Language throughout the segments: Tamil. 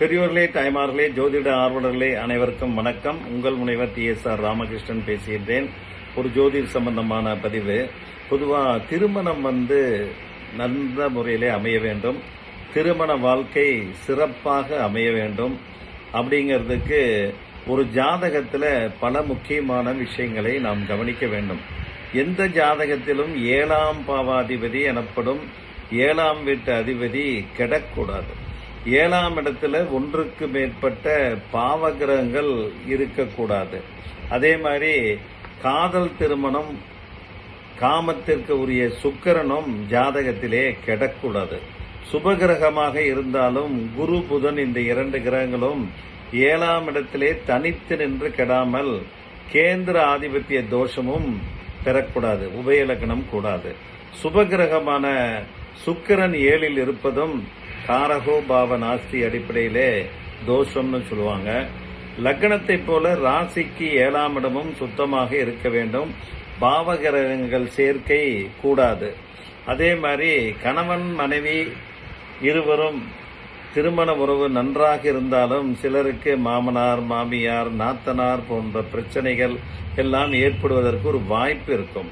பெரியோர்களே தாய்மார்களே ஜோதிட ஆர்வலர்களே அனைவருக்கும் வணக்கம். உங்கள் முனைவர் டி. எஸ். ஆர். ராமகிருஷ்ணன் பேசுகின்றேன். ஒரு ஜோதிட சம்பந்தமான பதிவு. பொதுவாக திருமணம் வந்து நல்ல முறையிலே அமைய வேண்டும். திருமண வாழ்க்கை சிறப்பாக அமைய வேண்டும். அப்படிங்கிறதுக்கு ஒரு ஜாதகத்தில் பல முக்கியமான விஷயங்களை நாம் கவனிக்க வேண்டும். எந்த ஜாதகத்திலும் ஏழாம் பாவாதிபதி எனப்படும் ஏழாம் வீட்டு அதிபதி கெடக்கூடாது ஏழாம் இடத்துல ஒன்றுக்கு மேற்பட்ட பாவகிரகங்கள் இருக்கக்கூடாது. அதே மாதிரி காதல் திருமணம் காமத்திற்கு உரிய சுக்கிரனும் ஜாதகத்திலே கெடக்கூடாது. சுபகிரகமாக இருந்தாலும் குரு புதன் இந்த இரண்டு கிரகங்களும் ஏழாம் இடத்திலே தனித்து நின்று கெடாமல் கேந்திர ஆதிபத்திய தோஷமும் பெறக்கூடாது உபயலக்கணம் கூடாது. சுபகிரகமான சுக்கிரன் ஏழில் இருப்பதும் காரகோ பாவ நாஸ்தி அடிப்படையிலே தோஷம்னு சொல்லுவாங்க. லக்னத்தை போல ராசிக்கு ஏழாம் இடமும் சுத்தமாக இருக்க வேண்டும். பாவகிரகங்கள் சேர்க்கை கூடாது. அதே மாதிரி கணவன் மனைவி இருவரும் திருமண உறவு நன்றாக இருந்தாலும் சிலருக்கு மாமனார் மாமியார் நாத்தனார் போன்ற பிரச்சனைகள் எல்லாம் ஏற்படுவதற்கு ஒரு வாய்ப்பு இருக்கும்.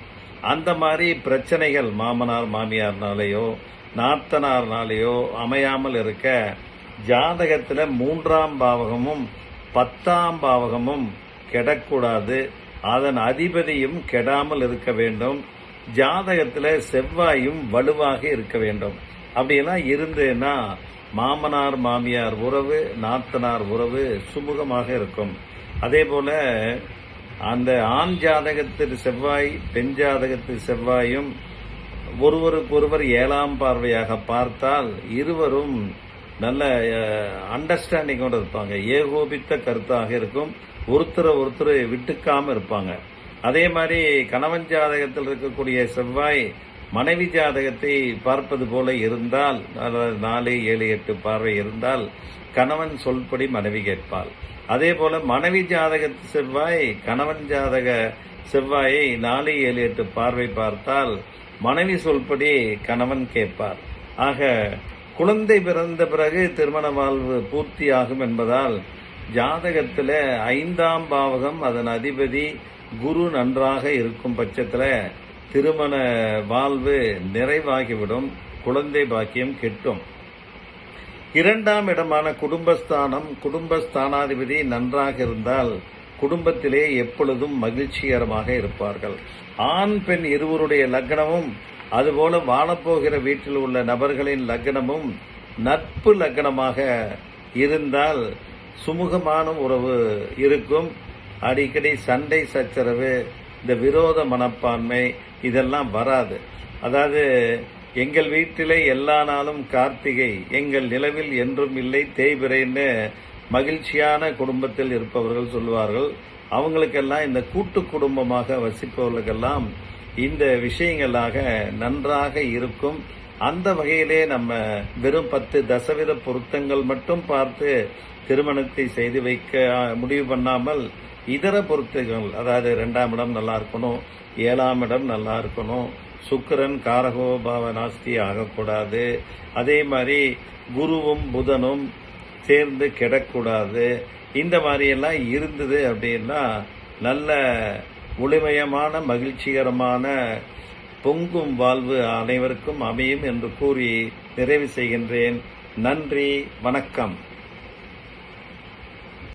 அந்த மாதிரி பிரச்சனைகள் மாமனார் மாமியார்னாலேயோ நாத்தனார்னாலேயோ அமையாமல் இருக்க ஜாதகத்தில் மூன்றாம் பாவகமும் பத்தாம் பாவகமும் கெடக்கூடாது. அதன் அதிபதியும் கெடாமல் இருக்க வேண்டும். ஜாதகத்தில் செவ்வாயும் வலுவாக இருக்க வேண்டும். அப்படியெல்லாம் இருந்தேன்னா மாமனார் மாமியார் உறவு நாத்தனார் உறவு சுமூகமாக இருக்கும். அதே போல் அந்த ஆண் ஜாதகத்தில் செவ்வாய் பெண் ஜாதகத்தில் செவ்வாயும் ஒருவருக்கொருவர் ஏழாம் பார்வையாக பார்த்தால் இருவரும் நல்ல அண்டர்ஸ்டாண்டிங்கோடு இருப்பாங்க. ஏகோபித்த கருத்தாக இருக்கும். ஒருத்தரை ஒருத்தர் விட்டுக்காமல் இருப்பாங்க. அதே மாதிரி கணவன் ஜாதகத்தில் இருக்கக்கூடிய செவ்வாய் மனைவி ஜாதகத்தை பார்ப்பது போல இருந்தால் அதாவது நாலு ஏழு எட்டு பார்வை இருந்தால் கணவன் சொல்படி மனைவி கேட்பாள். அதே போல மனைவி ஜாதகத்து செவ்வாய் கணவன் ஜாதக செவ்வாயை நாலு ஏழு எட்டு பார்வை பார்த்தால் மனைவி சொல்படி கணவன் கேட்பார். ஆக குழந்தை பிறந்த பிறகு திருமண வாழ்வு பூர்த்தியாகும் என்பதால் ஜாதகத்தில் ஐந்தாம் பாவகம் அதன் அதிபதி குரு நன்றாக இருக்கும் பட்சத்தில் திருமண வாழ்வு நிறைவாகிவிடும் குழந்தை பாக்கியம் கெட்டும். இரண்டாம் இடமான குடும்பஸ்தானம் குடும்பஸ்தானாதிபதி நன்றாக இருந்தால் குடும்பத்திலே எப்பொழுதும் மகிழ்ச்சிகரமாக இருப்பார்கள். ஆண் பெண் இருவருடைய லக்னமும் அதுபோல வாழப்போகிற வீட்டில் உள்ள நபர்களின் லக்னமும் நட்பு லக்னமாக இருந்தால் சுமூகமான உறவு இருக்கும். அடிக்கடி சண்டை சச்சரவு இந்த விரோத மனப்பான்மை இதெல்லாம் வராது. அதாவது எங்கள் வீட்டிலே எல்லா நாளும் கார்த்திகை எங்கள் நிலவில் என்றும் இல்லை தேய்பிரைன்னு மகிழ்ச்சியான குடும்பத்தில் இருப்பவர்கள் சொல்வார்கள் அவங்களுக்கெல்லாம் இந்த கூட்டு குடும்பமாக வசிப்பவர்களுக்கெல்லாம் இந்த விஷயங்களாக நன்றாக இருக்கும். அந்த வகையிலே நம்ம வெறும் பத்து தசவித பொருத்தங்கள் மட்டும் பார்த்து திருமணத்தை செய்து வைக்க முடிவு பண்ணாமல் இதர பொருத்தங்கள் அதாவது ரெண்டாம் இடம் நல்லா இருக்கணும் ஏழாம் இடம் நல்லா இருக்கணும் சுக்கரன் காரகோபாவ நாஸ்தி ஆகக்கூடாது. அதே மாதிரி குருவும் புதனும் சேர்ந்து கிடக்கூடாது. இந்த மாதிரியெல்லாம் இருந்தது அப்படின்னா நல்ல ஒளிமயமான மகிழ்ச்சிகரமான பொங்கும் வாழ்வு அனைவருக்கும் அமையும் என்று கூறி நிறைவு செய்கின்றேன். நன்றி வணக்கம்.